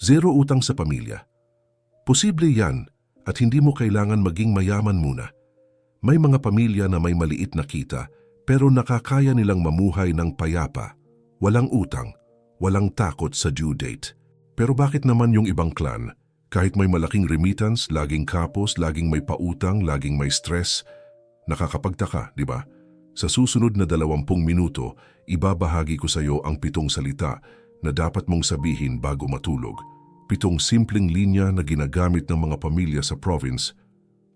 Zero utang sa pamilya. Posible yan at hindi mo kailangan maging mayaman muna. May mga pamilya na may maliit na kita pero nakakaya nilang mamuhay ng payapa, walang utang, walang takot sa due date. Pero bakit naman yung ibang clan, kahit may malaking remittance, laging kapos, laging may pautang, laging may stress, nakakapagtaka, di ba? Sa susunod na dalawampung minuto, ibabahagi ko sa iyo ang pitong salita na dapat mong sabihin bago matulog. Pitong simpleng linya na ginagamit ng mga pamilya sa province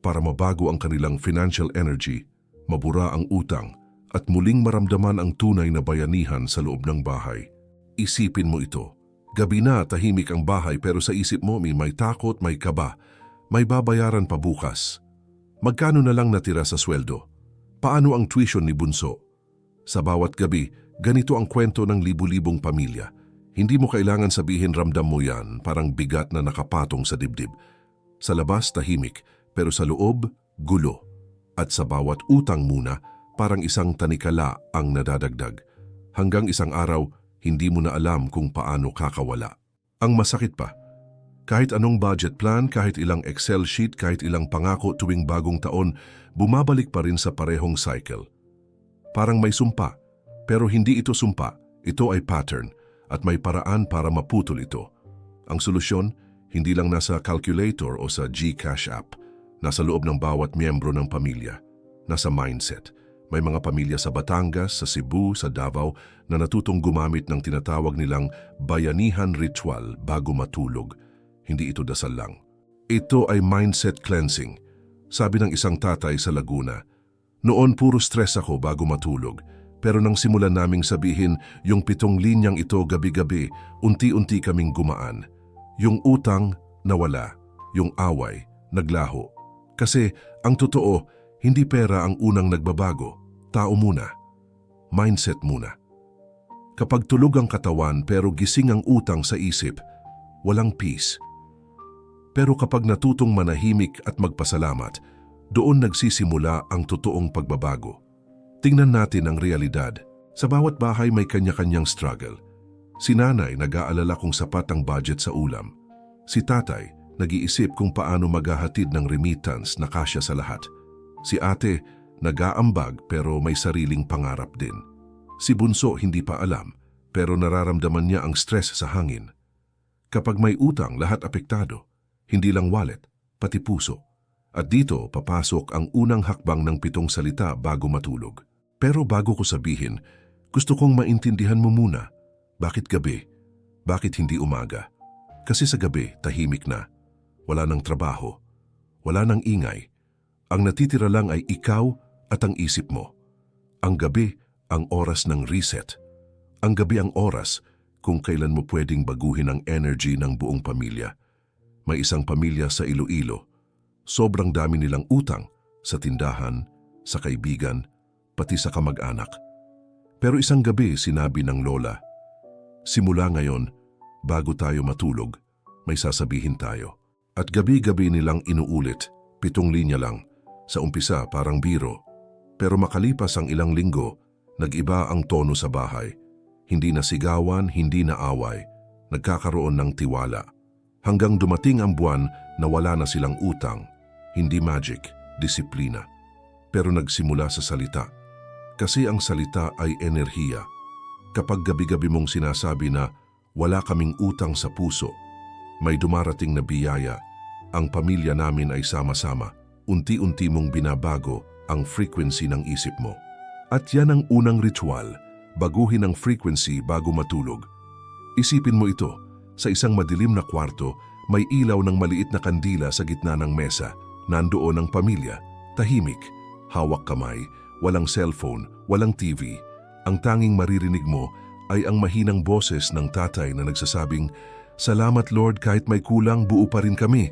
para mabago ang kanilang financial energy, mabura ang utang, at muling maramdaman ang tunay na bayanihan sa loob ng bahay. Isipin mo ito. Gabi na tahimik ang bahay pero sa isip mo may, may takot, may kaba, may babayaran pa bukas. Magkano na lang natira sa sweldo? Paano ang tuition ni Bunso? Sa bawat gabi, ganito ang kwento ng libu-libong pamilya. Hindi mo kailangan sabihin ramdam mo yan, parang bigat na nakapatong sa dibdib. Sa labas, tahimik, pero sa loob, gulo. At sa bawat utang muna, parang isang tanikala ang nadadagdag. Hanggang isang araw, hindi mo na alam kung paano kakawala. Ang masakit pa, kahit anong budget plan, kahit ilang Excel sheet, kahit ilang pangako tuwing bagong taon, bumabalik pa rin sa parehong cycle. Parang may sumpa, pero hindi ito sumpa, ito ay pattern at may paraan para maputol ito. Ang solusyon, hindi lang nasa calculator o sa GCash app, nasa loob ng bawat miyembro ng pamilya, nasa mindset. May mga pamilya sa Batangas, sa Cebu, sa Davao na natutong gumamit ng tinatawag nilang bayanihan ritual bago matulog. Hindi ito dasal lang. Ito ay mindset cleansing. Sabi ng isang tatay sa Laguna, Noon puro stress ako bago matulog, pero nang simulan naming sabihin yung pitong linyang ito gabi-gabi, unti-unti kaming gumaan. Yung utang, nawala. Yung away, naglaho. Kasi ang totoo, hindi pera ang unang nagbabago. Tao muna. Mindset muna. Kapag tulog ang katawan pero gising ang utang sa isip, walang peace. Pero kapag natutong manahimik at magpasalamat, doon nagsisimula ang totoong pagbabago. Tingnan natin ang realidad. Sa bawat bahay may kanya-kanyang struggle. Si nanay nag-aalala kung sapat ang budget sa ulam. Si tatay nag-iisip kung paano maghahatid ng remittance na kasya sa lahat. Si ate nag-aambag pero may sariling pangarap din. Si bunso hindi pa alam pero nararamdaman niya ang stress sa hangin. Kapag may utang, lahat apektado. Hindi lang wallet, pati puso. At dito papasok ang unang hakbang ng pitong salita bago matulog. Pero bago ko sabihin, gusto kong maintindihan mo muna. Bakit gabi? Bakit hindi umaga? Kasi sa gabi, tahimik na. Wala ng trabaho. Wala ng ingay. Ang natitira lang ay ikaw at ang isip mo. Ang gabi, ang oras ng reset. Ang gabi ang oras kung kailan mo pwedeng baguhin ang energy ng buong pamilya. May isang pamilya sa Iloilo. Sobrang dami nilang utang sa tindahan, sa kaibigan, pati sa kamag-anak. Pero isang gabi sinabi ng lola, Simula ngayon, bago tayo matulog, may sasabihin tayo. At gabi-gabi nilang inuulit, pitong linya lang, sa umpisa parang biro. Pero makalipas ang ilang linggo, nag-iba ang tono sa bahay. Hindi na sigawan, hindi na away, nagkakaroon ng tiwala. Hanggang dumating ang buwan na wala na silang utang, hindi magic, disiplina. Pero nagsimula sa salita. Kasi ang salita ay enerhiya. Kapag gabi-gabi mong sinasabi na wala kaming utang sa puso, may dumarating na biyaya, ang pamilya namin ay sama-sama. Unti-unti mong binabago ang frequency ng isip mo. At yan ang unang ritual, baguhin ang frequency bago matulog. Isipin mo ito, sa isang madilim na kwarto, may ilaw ng maliit na kandila sa gitna ng mesa. Nandoon ang pamilya, tahimik, hawak kamay, walang cellphone, walang TV. Ang tanging maririnig mo ay ang mahinang boses ng tatay na nagsasabing, Salamat Lord kahit may kulang, buo pa rin kami.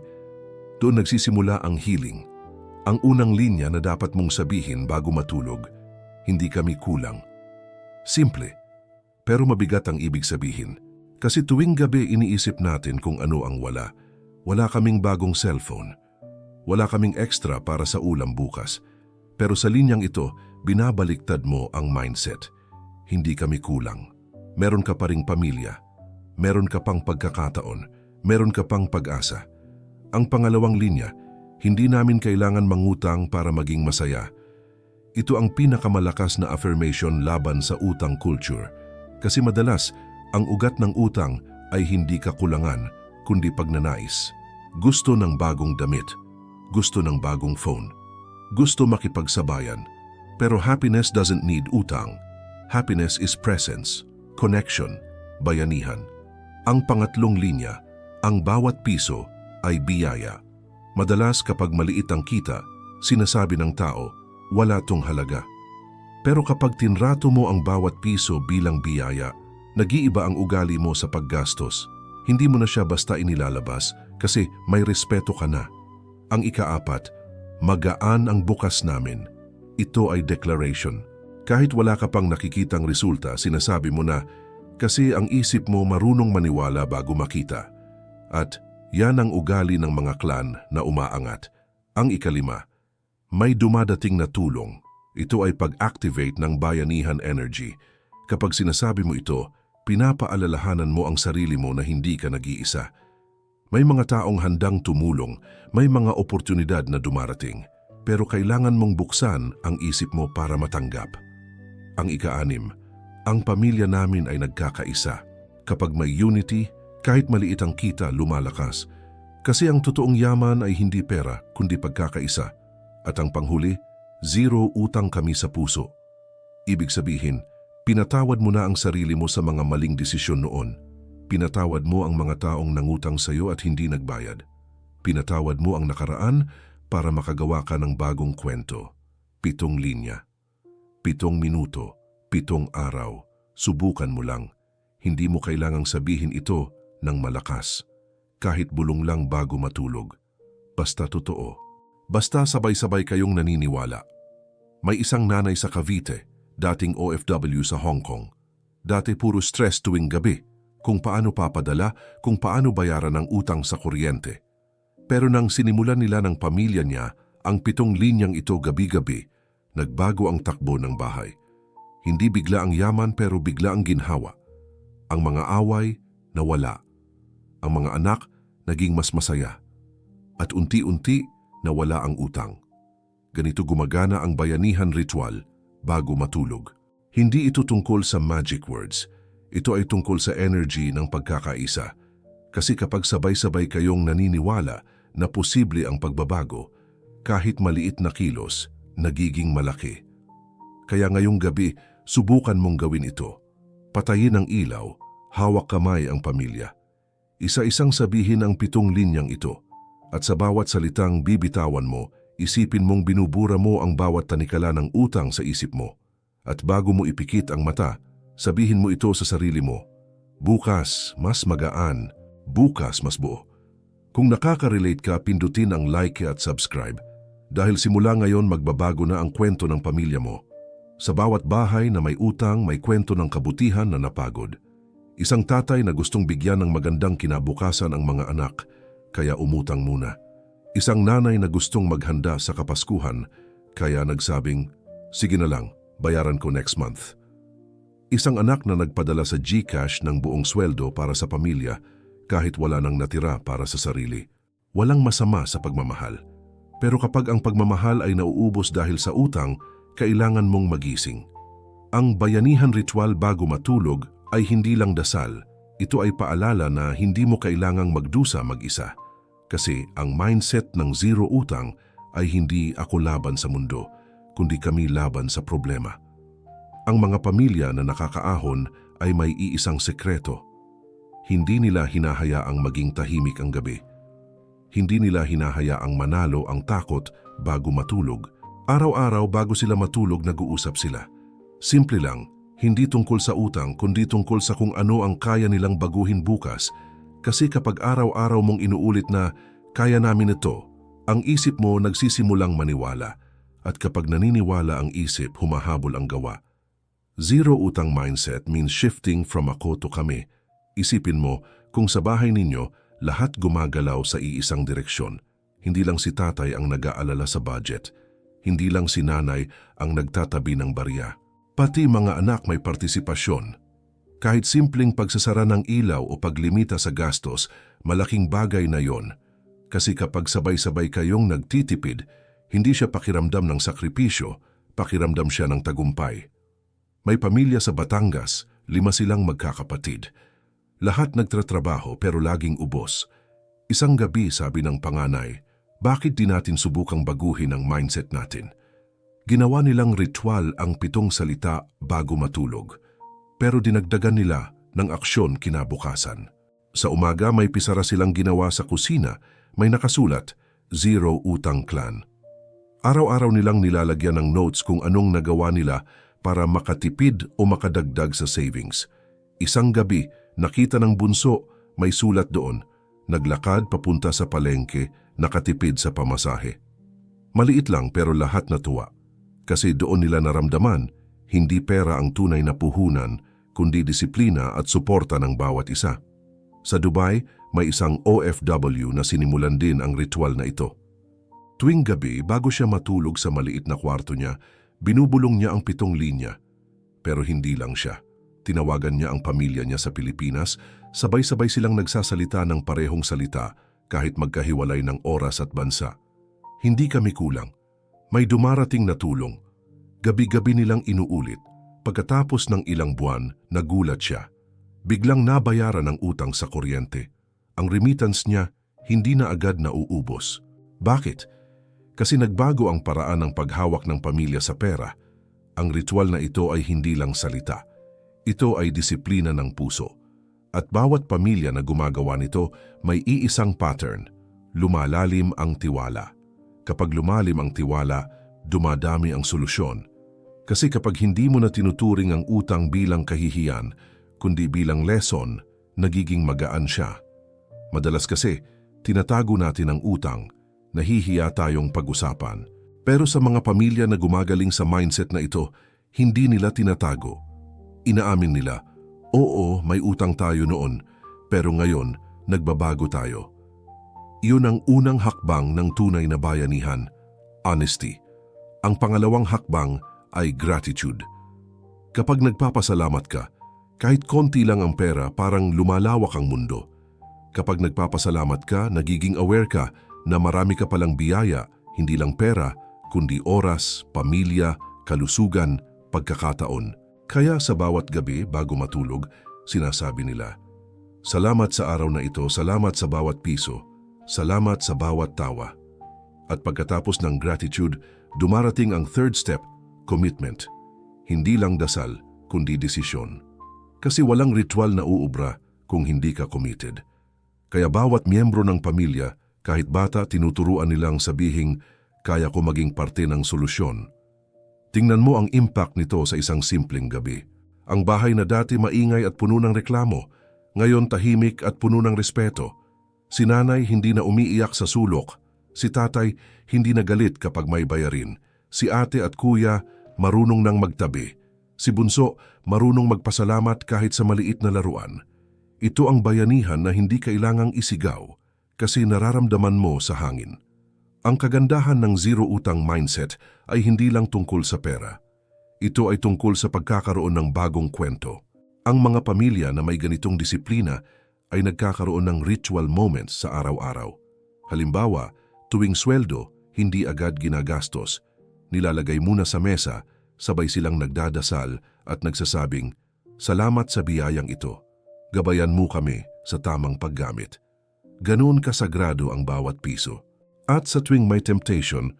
Doon nagsisimula ang healing. Ang unang linya na dapat mong sabihin bago matulog, hindi kami kulang. Simple, pero mabigat ang ibig sabihin. Kasi tuwing gabi iniisip natin kung ano ang wala. Wala kaming bagong cellphone. Wala kaming extra para sa ulam bukas. Pero sa linyang ito, binabaliktad mo ang mindset. Hindi kami kulang. Meron ka pa ring pamilya. Meron ka pang pagkakataon. meron ka pang pag-asa. Ang pangalawang linya, hindi namin kailangan mangutang para maging masaya. Ito ang pinakamalakas na affirmation laban sa utang culture. Kasi madalas, ang ugat ng utang ay hindi kakulangan, kundi pagnanais. Gusto ng bagong damit, gusto ng bagong phone, gusto makipagsabayan. Pero happiness doesn't need utang. Happiness is presence, connection, bayanihan. Ang pangatlong linya, ang bawat piso ay biyaya. Madalas kapag maliit ang kita, sinasabi ng tao, wala tong halaga. Pero kapag tinrato mo ang bawat piso bilang biyaya, nag-iiba ang ugali mo sa paggastos. Hindi mo na siya basta inilalabas kasi may respeto ka na. Ang ikaapat, magaan ang bukas namin. Ito ay declaration. Kahit wala ka pang nakikitang resulta, sinasabi mo na kasi ang isip mo marunong maniwala bago makita. At yan ang ugali ng mga klan na umaangat. Ang ikalima, may dumadating na tulong. Ito ay pag-activate ng bayanihan energy. Kapag sinasabi mo ito, pinapaalalahanan mo ang sarili mo na hindi ka nag-iisa. May mga taong handang tumulong, may mga oportunidad na dumarating, pero kailangan mong buksan ang isip mo para matanggap. Ang ikaanim, ang pamilya namin ay nagkakaisa. Kapag may unity, kahit maliit ang kita, lumalakas. Kasi ang totoong yaman ay hindi pera, kundi pagkakaisa. At ang panghuli, zero utang kami sa puso. Ibig sabihin, pinatawad mo na ang sarili mo sa mga maling desisyon noon. Pinatawad mo ang mga taong nangutang sa iyo at hindi nagbayad. Pinatawad mo ang nakaraan para makagawa ka ng bagong kwento. Pitong linya. Pitong minuto, pitong araw, subukan mo lang. Hindi mo kailangang sabihin ito ng malakas. Kahit bulong lang bago matulog. Basta totoo. Basta sabay-sabay kayong naniniwala. May isang nanay sa Cavite, dating OFW sa Hong Kong. Dati puro stress tuwing gabi, kung paano papadala, kung paano bayaran ang utang sa kuryente. Pero nang sinimulan nila ng pamilya niya ang pitong linyang ito gabi-gabi, nagbago ang takbo ng bahay. Hindi bigla ang yaman pero bigla ang ginhawa. Ang mga away, nawala. Ang mga anak, naging mas masaya. At unti-unti, nawala ang utang. Ganito gumagana ang bayanihan ritual bago matulog. Hindi ito tungkol sa magic words. Ito ay tungkol sa energy ng pagkakaisa. Kasi kapag sabay-sabay kayong naniniwala na posible ang pagbabago, kahit maliit na kilos, nagiging malaki. Kaya ngayong gabi, subukan mong gawin ito. Patayin ang ilaw, hawak kamay ang pamilya. Isa-isang sabihin ang pitong linyang ito. At sa bawat salitang bibitawan mo, isipin mong binubura mo ang bawat tanikala ng utang sa isip mo. At bago mo ipikit ang mata, sabihin mo ito sa sarili mo. Bukas, mas magaan. Bukas, mas buo. Kung nakaka-relate ka, pindutin ang like at subscribe dahil simula ngayon magbabago na ang kwento ng pamilya mo. Sa bawat bahay na may utang, may kwento ng kabutihan na napagod. Isang tatay na gustong bigyan ng magandang kinabukasan ang mga anak, kaya umutang muna. Isang nanay na gustong maghanda sa kapaskuhan, kaya nagsabing, sige na lang, bayaran ko next month. Isang anak na nagpadala sa GCash ng buong sweldo para sa pamilya kahit wala nang natira para sa sarili. Walang masama sa pagmamahal. Pero kapag ang pagmamahal ay nauubos dahil sa utang, kailangan mong magising. Ang bayanihan ritual bago matulog ay hindi lang dasal. Ito ay paalala na hindi mo kailangang magdusa mag-isa. Kasi ang mindset ng zero utang ay hindi ako laban sa mundo, kundi kami laban sa problema. Ang mga pamilya na nakakaahon ay may iisang sekreto. Hindi nila hinahayaang maging tahimik ang gabi hindi nila hinahayaang manalo ang takot bago matulog. Araw-araw bago sila matulog nag-uusap sila. Simple lang, hindi tungkol sa utang kundi tungkol sa kung ano ang kaya nilang baguhin bukas. Kasi kapag araw-araw mong inuulit na kaya namin ito, ang isip mo nagsisimulang maniwala. At kapag naniniwala ang isip, humahabol ang gawa. Zero utang mindset means shifting from ako to kami. Isipin mo, kung sa bahay ninyo, lahat gumagalaw sa iisang direksyon. Hindi lang si tatay ang nag-aalala sa budget. Hindi lang si nanay ang nagtatabi ng barya. Pati mga anak may partisipasyon. Kahit simpleng pagsasara ng ilaw o paglimita sa gastos, malaking bagay na yon. Kasi kapag sabay-sabay kayong nagtitipid, hindi siya pakiramdam ng sakripisyo, pakiramdam siya ng tagumpay. May pamilya sa Batangas, lima silang magkakapatid. Lahat nagtratrabaho pero laging ubos. Isang gabi sabi ng panganay, bakit di natin subukang baguhin ang mindset natin? Ginawa nilang ritual ang pitong salita bago matulog, pero dinagdagan nila ng aksyon kinabukasan. Sa umaga may pisara silang ginawa sa kusina, may nakasulat, Zero Utang Clan. Araw-araw nilang nilalagyan ng notes kung anong nagawa nila para makatipid o makadagdag sa savings. Isang gabi, nakita ng bunso, may sulat doon, naglakad papunta sa palengke, nakatipid sa pamasahe. Maliit lang pero lahat natuwa. Kasi doon nila naramdaman, hindi pera ang tunay na puhunan, kundi disiplina at suporta ng bawat isa. Sa Dubai, may isang OFW na sinimulan din ang ritual na ito. Tuwing gabi, bago siya matulog sa maliit na kwarto niya, binubulong niya ang pitong linya. Pero hindi lang siya. Tinawagan niya ang pamilya niya sa Pilipinas, sabay-sabay silang nagsasalita ng parehong salita kahit magkahiwalay ng oras at bansa. Hindi kami kulang. May dumarating na tulong. Gabi-gabi nilang inuulit. Pagkatapos ng ilang buwan, nagulat siya. Biglang nabayaran ang utang sa kuryente. Ang remittance niya hindi na agad nauubos. Bakit? Kasi nagbago ang paraan ng paghawak ng pamilya sa pera. Ang ritual na ito ay hindi lang salita. Ito ay disiplina ng puso. At bawat pamilya na gumagawa nito may iisang pattern. Lumalalim ang tiwala. Kapag lumalim ang tiwala, dumadami ang solusyon. Kasi kapag hindi mo na tinuturing ang utang bilang kahihiyan, kundi bilang lesson, nagiging magaan siya. Madalas kasi, tinatago natin ang utang, nahihiya tayong pag-usapan. Pero sa mga pamilya na gumagaling sa mindset na ito, hindi nila tinatago. Inaamin nila, oo, may utang tayo noon, pero ngayon, nagbabago tayo. Iyon ang unang hakbang ng tunay na bayanihan, honesty. Ang pangalawang hakbang ay gratitude. Kapag nagpapasalamat ka, kahit konti lang ang pera, parang lumalawak ang mundo. Kapag nagpapasalamat ka, nagiging aware ka na marami ka palang biyaya, hindi lang pera, kundi oras, pamilya, kalusugan, pagkakataon. Kaya sa bawat gabi bago matulog, sinasabi nila, Salamat sa araw na ito, salamat sa bawat piso, salamat sa bawat tawa. At pagkatapos ng gratitude, dumarating ang third step, commitment. Hindi lang dasal, kundi desisyon. Kasi walang ritual na uubra kung hindi ka committed. Kaya bawat miyembro ng pamilya, kahit bata, tinuturuan nilang sabihing, kaya ko maging parte ng solusyon. Tingnan mo ang impact nito sa isang simpleng gabi. Ang bahay na dati maingay at puno ng reklamo, ngayon tahimik at puno ng respeto. Si nanay hindi na umiiyak sa sulok. Si tatay hindi na galit kapag may bayarin. Si ate at kuya marunong nang magtabi. Si bunso marunong magpasalamat kahit sa maliit na laruan. Ito ang bayanihan na hindi kailangang isigaw kasi nararamdaman mo sa hangin. Ang kagandahan ng zero utang mindset ay hindi lang tungkol sa pera. Ito ay tungkol sa pagkakaroon ng bagong kwento. Ang mga pamilya na may ganitong disiplina ay nagkakaroon ng ritual moments sa araw-araw. Halimbawa, tuwing sweldo, hindi agad ginagastos. Nilalagay muna sa mesa, sabay silang nagdadasal at nagsasabing, Salamat sa biyayang ito. Gabayan mo kami sa tamang paggamit. Ganoon kasagrado ang bawat piso. At sa tuwing may temptation,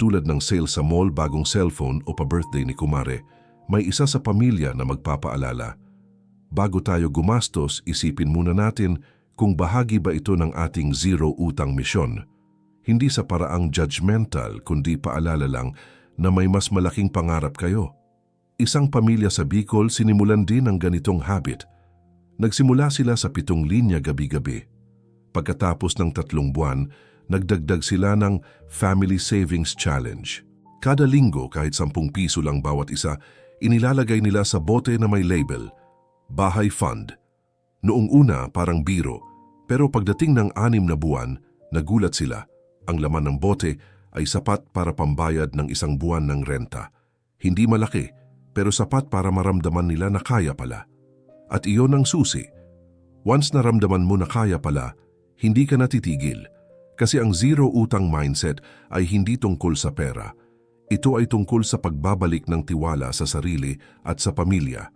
tulad ng sale sa mall bagong cellphone o pa-birthday ni Kumare, may isa sa pamilya na magpapaalala. Bago tayo gumastos, isipin muna natin kung bahagi ba ito ng ating zero utang misyon. Hindi sa paraang judgmental kundi paalala lang na may mas malaking pangarap kayo. Isang pamilya sa Bicol sinimulan din ang ganitong habit. Nagsimula sila sa pitong linya gabi-gabi. Pagkatapos ng tatlong buwan, nagdagdag sila ng Family Savings Challenge. Kada linggo kahit 10 piso lang bawat isa, inilalagay nila sa bote na may label, Bahay Fund. Noong una parang biro, pero pagdating ng anim na buwan, nagulat sila. Ang laman ng bote ay sapat para pambayad ng isang buwan ng renta. Hindi malaki, pero sapat para maramdaman nila na kaya pala. At iyon ang susi. Once naramdaman mo na kaya pala, hindi ka natitigil. Kasi ang zero utang mindset ay hindi tungkol sa pera. Ito ay tungkol sa pagbabalik ng tiwala sa sarili at sa pamilya.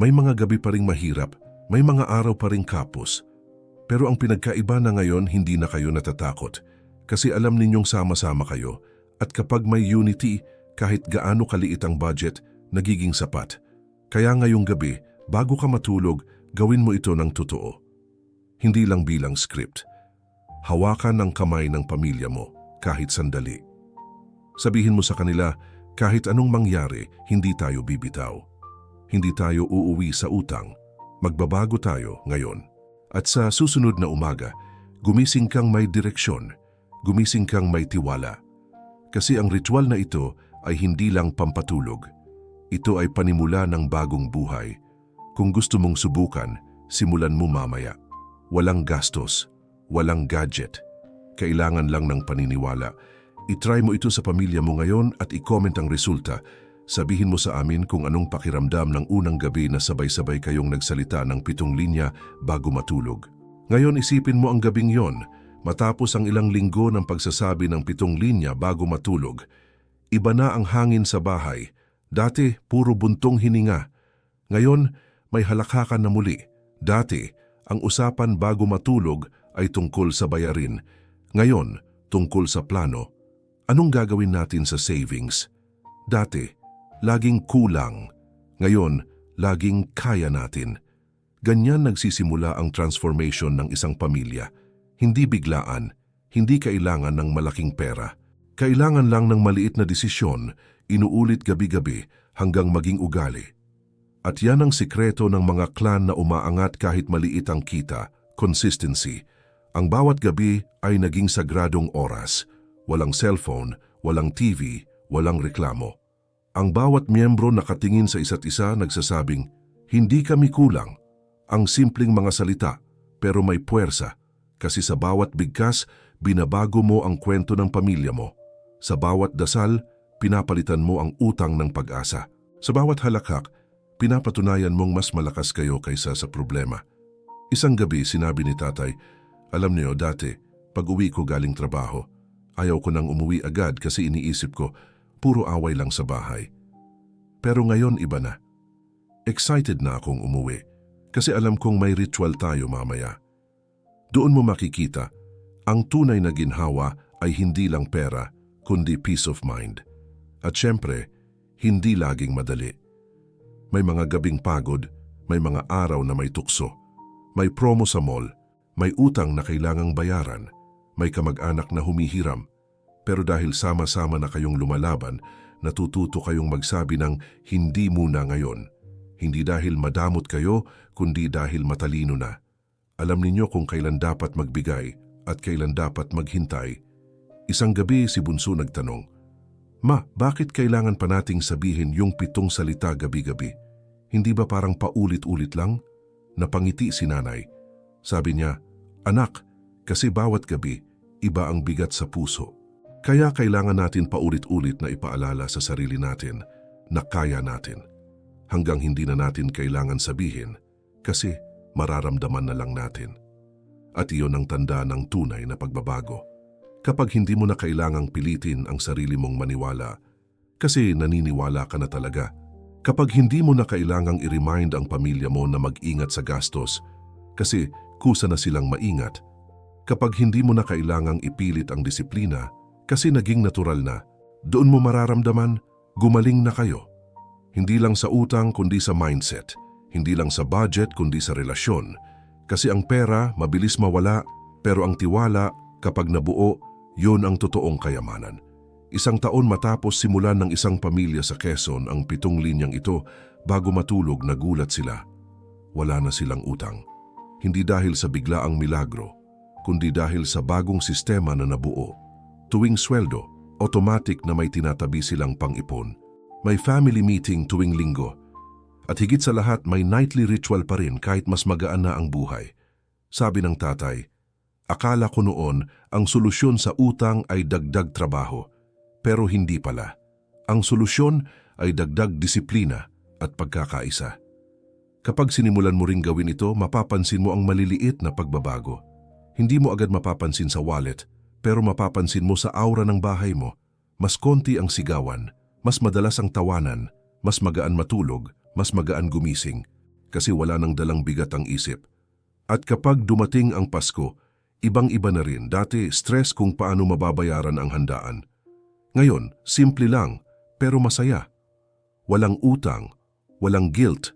May mga gabi pa ring mahirap, may mga araw pa ring kapos. Pero ang pinagkaiba na ngayon hindi na kayo natatakot. Kasi alam ninyong sama-sama kayo at kapag may unity, kahit gaano kaliit ang budget, nagiging sapat. Kaya ngayong gabi, bago ka matulog, gawin mo ito ng totoo. Hindi lang bilang script. Hawakan ang kamay ng pamilya mo kahit sandali. Sabihin mo sa kanila, kahit anong mangyari, hindi tayo bibitaw. Hindi tayo uuwi sa utang. Magbabago tayo ngayon. At sa susunod na umaga, gumising kang may direksyon. Gumising kang may tiwala. Kasi ang ritual na ito ay hindi lang pampatulog. Ito ay panimula ng bagong buhay. Kung gusto mong subukan, simulan mo mamaya. Walang gastos, walang gadget. Kailangan lang ng paniniwala. I-try mo ito sa pamilya mo ngayon at i-comment ang resulta. Sabihin mo sa amin kung anong pakiramdam ng unang gabi na sabay-sabay kayong nagsalita ng pitong linya bago matulog. Ngayon isipin mo ang gabing yon, matapos ang ilang linggo ng pagsasabi ng pitong linya bago matulog. Iba na ang hangin sa bahay. Dati, puro buntong hininga. Ngayon, may halakhakan na muli. Dati, ang usapan bago matulog ay tungkol sa bayarin. Ngayon, tungkol sa plano. Anong gagawin natin sa savings? Dati, laging kulang. Ngayon, laging kaya natin. Ganyan nagsisimula ang transformation ng isang pamilya. Hindi biglaan, hindi kailangan ng malaking pera. Kailangan lang ng maliit na desisyon, inuulit gabi-gabi hanggang maging ugali. At yan ang sikreto ng mga clan na umaangat kahit maliit ang kita, consistency. Ang bawat gabi ay naging sagradong oras. Walang cellphone, walang TV, walang reklamo. Ang bawat miyembro nakatingin sa isa't isa nagsasabing, hindi kami kulang. Ang simpleng mga salita, pero may puwersa. Kasi sa bawat bigkas, binabago mo ang kwento ng pamilya mo. Sa bawat dasal, pinapalitan mo ang utang ng pag-asa. Sa bawat halakhak, pinapatunayan mong mas malakas kayo kaysa sa problema. Isang gabi sinabi ni tatay, alam niyo dati, pag uwi ko galing trabaho, ayaw ko nang umuwi agad kasi iniisip ko, puro away lang sa bahay. Pero ngayon iba na. Excited na akong umuwi kasi alam kong may ritual tayo mamaya. Doon mo makikita, ang tunay na ginhawa ay hindi lang pera, kundi peace of mind. At syempre, hindi laging madali. May mga gabing pagod, may mga araw na may tukso, may promo sa mall, may utang na kailangang bayaran, may kamag-anak na humihiram. Pero dahil sama-sama na kayong lumalaban, natututo kayong magsabi ng hindi muna ngayon. Hindi dahil madamot kayo, kundi dahil matalino na. Alam ninyo kung kailan dapat magbigay at kailan dapat maghintay. Isang gabi si Bunso nagtanong, Ma, bakit kailangan pa nating sabihin yung pitong salita gabi-gabi? Hindi ba parang paulit-ulit lang? Napangiti si nanay. Sabi niya, Anak, kasi bawat gabi, iba ang bigat sa puso. Kaya kailangan natin paulit-ulit na ipaalala sa sarili natin na kaya natin. Hanggang hindi na natin kailangan sabihin kasi mararamdaman na lang natin. At iyon ang tanda ng tunay na pagbabago kapag hindi mo na kailangang pilitin ang sarili mong maniwala kasi naniniwala ka na talaga. Kapag hindi mo na kailangang i-remind ang pamilya mo na mag-ingat sa gastos kasi kusa na silang maingat. Kapag hindi mo na kailangang ipilit ang disiplina kasi naging natural na, doon mo mararamdaman gumaling na kayo. Hindi lang sa utang kundi sa mindset, hindi lang sa budget kundi sa relasyon. Kasi ang pera mabilis mawala pero ang tiwala kapag nabuo Yon ang totoong kayamanan. Isang taon matapos simulan ng isang pamilya sa Quezon ang pitong linyang ito, bago matulog nagulat sila. Wala na silang utang. Hindi dahil sa biglaang milagro, kundi dahil sa bagong sistema na nabuo. Tuwing sweldo, automatic na may tinatabi silang pang-ipon. May family meeting tuwing linggo. At higit sa lahat may nightly ritual pa rin kahit mas magaan na ang buhay. Sabi ng tatay, Akala ko noon ang solusyon sa utang ay dagdag trabaho, pero hindi pala. Ang solusyon ay dagdag disiplina at pagkakaisa. Kapag sinimulan mo ring gawin ito, mapapansin mo ang maliliit na pagbabago. Hindi mo agad mapapansin sa wallet, pero mapapansin mo sa aura ng bahay mo. Mas konti ang sigawan, mas madalas ang tawanan, mas magaan matulog, mas magaan gumising, kasi wala nang dalang bigat ang isip. At kapag dumating ang Pasko, ibang-iba na rin. Dati, stress kung paano mababayaran ang handaan. Ngayon, simple lang, pero masaya. Walang utang, walang guilt.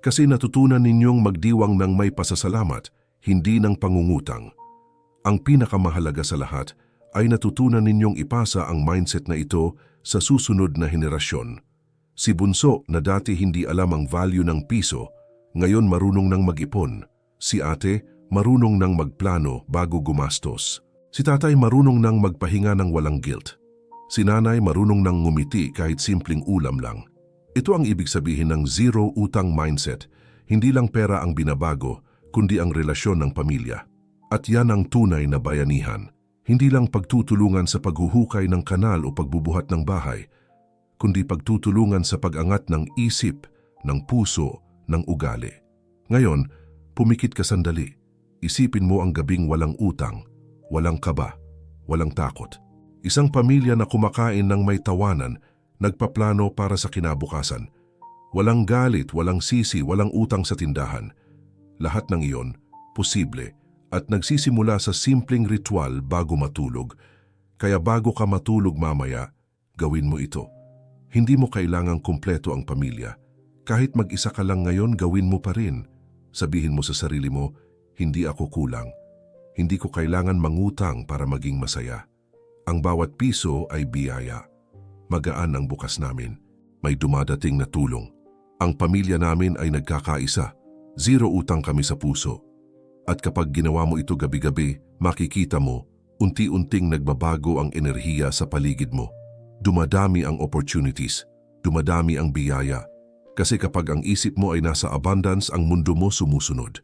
Kasi natutunan ninyong magdiwang ng may pasasalamat, hindi ng pangungutang. Ang pinakamahalaga sa lahat ay natutunan ninyong ipasa ang mindset na ito sa susunod na henerasyon. Si Bunso na dati hindi alam ang value ng piso, ngayon marunong nang mag-ipon. Si ate, marunong nang magplano bago gumastos. Si tatay marunong nang magpahinga ng walang guilt. Si nanay marunong nang ngumiti kahit simpleng ulam lang. Ito ang ibig sabihin ng zero utang mindset. Hindi lang pera ang binabago, kundi ang relasyon ng pamilya. At yan ang tunay na bayanihan. Hindi lang pagtutulungan sa paghuhukay ng kanal o pagbubuhat ng bahay, kundi pagtutulungan sa pag-angat ng isip, ng puso, ng ugali. Ngayon, pumikit ka sandali. Isipin mo ang gabing walang utang, walang kaba, walang takot. Isang pamilya na kumakain ng may tawanan, nagpaplano para sa kinabukasan. Walang galit, walang sisi, walang utang sa tindahan. Lahat ng iyon, posible, at nagsisimula sa simpleng ritual bago matulog. Kaya bago ka matulog mamaya, gawin mo ito. Hindi mo kailangang kumpleto ang pamilya. Kahit mag-isa ka lang ngayon, gawin mo pa rin. Sabihin mo sa sarili mo, hindi ako kulang. Hindi ko kailangan mangutang para maging masaya. Ang bawat piso ay biyaya. Magaan ang bukas namin. May dumadating na tulong. Ang pamilya namin ay nagkakaisa. Zero utang kami sa puso. At kapag ginawa mo ito gabi-gabi, makikita mo, unti-unting nagbabago ang enerhiya sa paligid mo. Dumadami ang opportunities, dumadami ang biyaya. Kasi kapag ang isip mo ay nasa abundance, ang mundo mo sumusunod.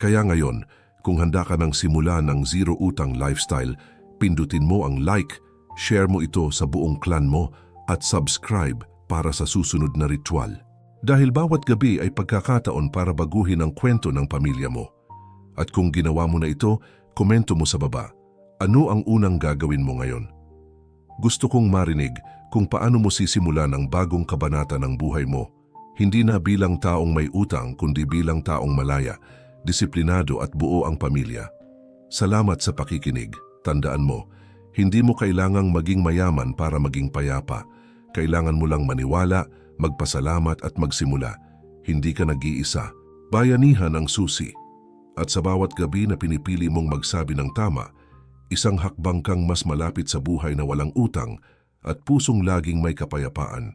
Kaya ngayon, kung handa ka ng simula ng zero utang lifestyle, pindutin mo ang like, share mo ito sa buong clan mo at subscribe para sa susunod na ritual. Dahil bawat gabi ay pagkakataon para baguhin ang kwento ng pamilya mo. At kung ginawa mo na ito, komento mo sa baba. Ano ang unang gagawin mo ngayon? Gusto kong marinig kung paano mo sisimulan ang bagong kabanata ng buhay mo. Hindi na bilang taong may utang kundi bilang taong malaya, disiplinado at buo ang pamilya. Salamat sa pakikinig. Tandaan mo, hindi mo kailangang maging mayaman para maging payapa. Kailangan mo lang maniwala, magpasalamat at magsimula. Hindi ka nag-iisa. Bayanihan ang susi. At sa bawat gabi na pinipili mong magsabi ng tama, isang hakbang kang mas malapit sa buhay na walang utang at pusong laging may kapayapaan.